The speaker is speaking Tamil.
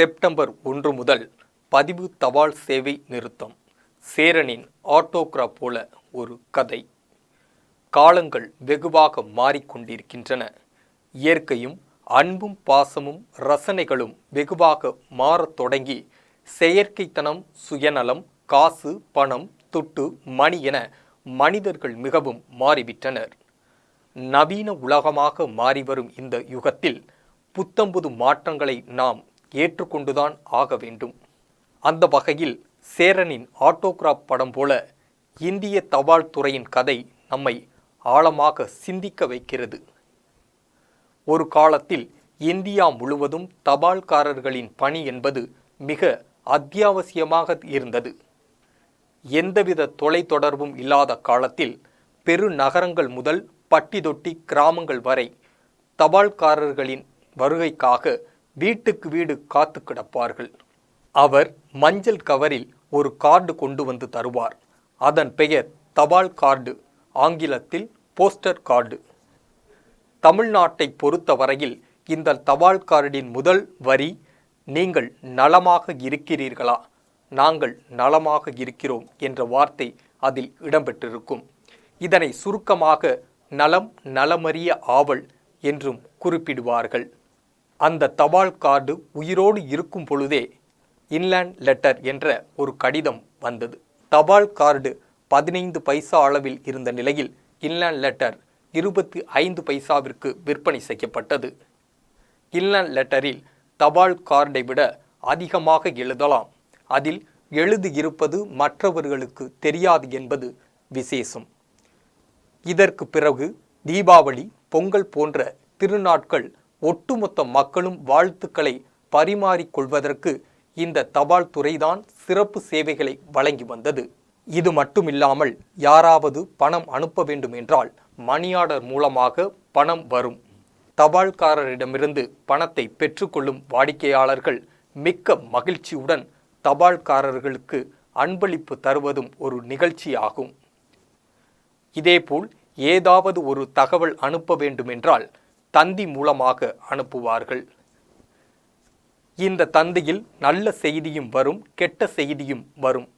செப்டம்பர் ஒன்று முதல் பதிவு தபால் சேவை நிறுத்தம். சேரனின் ஆட்டோகிராப் போல ஒரு கதை. காலங்கள் வெகுவாக மாறிக்கொண்டிருக்கின்றன. இயற்கையும் அன்பும் பாசமும் ரசனைகளும் வெகுவாக மாறத் தொடங்கி செயற்கைத்தனம் சுயநலம் காசு பணம் துட்டு மணி என மனிதர்கள் மிகவும் மாறிவிட்டனர். நவீன உலகமாக மாறிவரும் இந்த யுகத்தில் புத்தம்புது மாற்றங்களை நாம் ஏற்றுக்கொண்டுதான் ஆக வேண்டும். அந்த வகையில் சேரனின் ஆட்டோகிராப் படம் போல இந்திய தபால் துறையின் கதை நம்மை ஆழமாக சிந்திக்க வைக்கிறது. ஒரு காலத்தில் இந்தியா முழுவதும் தபால்காரர்களின் பணி என்பது மிக அத்தியாவசியமாக இருந்தது. எந்தவித தொலைத்தொடர்பும் இல்லாத காலத்தில் பெருநகரங்கள் முதல் பட்டி தொட்டி கிராமங்கள் வரை தபால்காரர்களின் வருகைக்காக வீட்டுக்கு வீடு காத்து கிடப்பார்கள். அவர் மஞ்சள் கவரில் ஒரு கார்டு கொண்டு வந்து தருவார். அதன் பெயர் தபால் கார்டு ஆங்கிலத்தில் போஸ்டர் கார்டு. தமிழ்நாட்டை பொறுத்தவரையில் இந்த தபால் கார்டின் முதல் வரி நீங்கள் நலமாக இருக்கிறீர்களா? நாங்கள் நலமாக இருக்கிறோம் என்ற வார்த்தை அதில் இடம்பெற்றிருக்கும். இதனை சுருக்கமாக நலம் நலமறிய ஆவல் என்றும் குறிப்பிடுவார்கள். அந்த தபால் கார்டு உயிரோடு இருக்கும் பொழுதே இன்லேண்ட் லெட்டர் என்ற ஒரு கடிதம் வந்தது. தபால் கார்டு பதினைந்து பைசா அளவில் இருந்த நிலையில் இன்லேண்ட் லெட்டர் இருபத்தி ஐந்து பைசாவிற்கு விற்பனை செய்யப்பட்டது. இன்லேண்ட் லெட்டரில் தபால் கார்டை விட அதிகமாக எழுதலாம். அதில் எழுதியிருப்பது மற்றவர்களுக்கு தெரியாது என்பது விசேஷம். இதற்கு பிறகு தீபாவளி பொங்கல் போன்ற திருநாட்கள் ஒட்டுமொத்த மக்களும் வாழ்த்துக்களை பரிமாறிக்கொள்வதற்கு இந்த தபால் துறைதான் சிறப்பு சேவைகளை வழங்கி வந்தது. இது மட்டுமில்லாமல் யாராவது பணம் அனுப்ப வேண்டும் என்றால் மணி ஆர்டர் மூலமாக பணம் வரும். தபால்காரரிடமிருந்து பணத்தை பெற்றுக்கொள்ளும் வாடிக்கையாளர்கள் மிக்க மகிழ்ச்சியுடன் தபால்காரர்களுக்கு அன்பளிப்பு தருவதும் ஒரு நிகழ்ச்சியாகும். இதேபோல் ஏதாவது ஒரு தகவல் அனுப்ப வேண்டுமென்றால் தந்தி மூலமாக அனுப்புவார்கள். இந்த தந்தியில் நல்ல செய்தியும் வரும் கெட்ட செய்தியும் வரும்.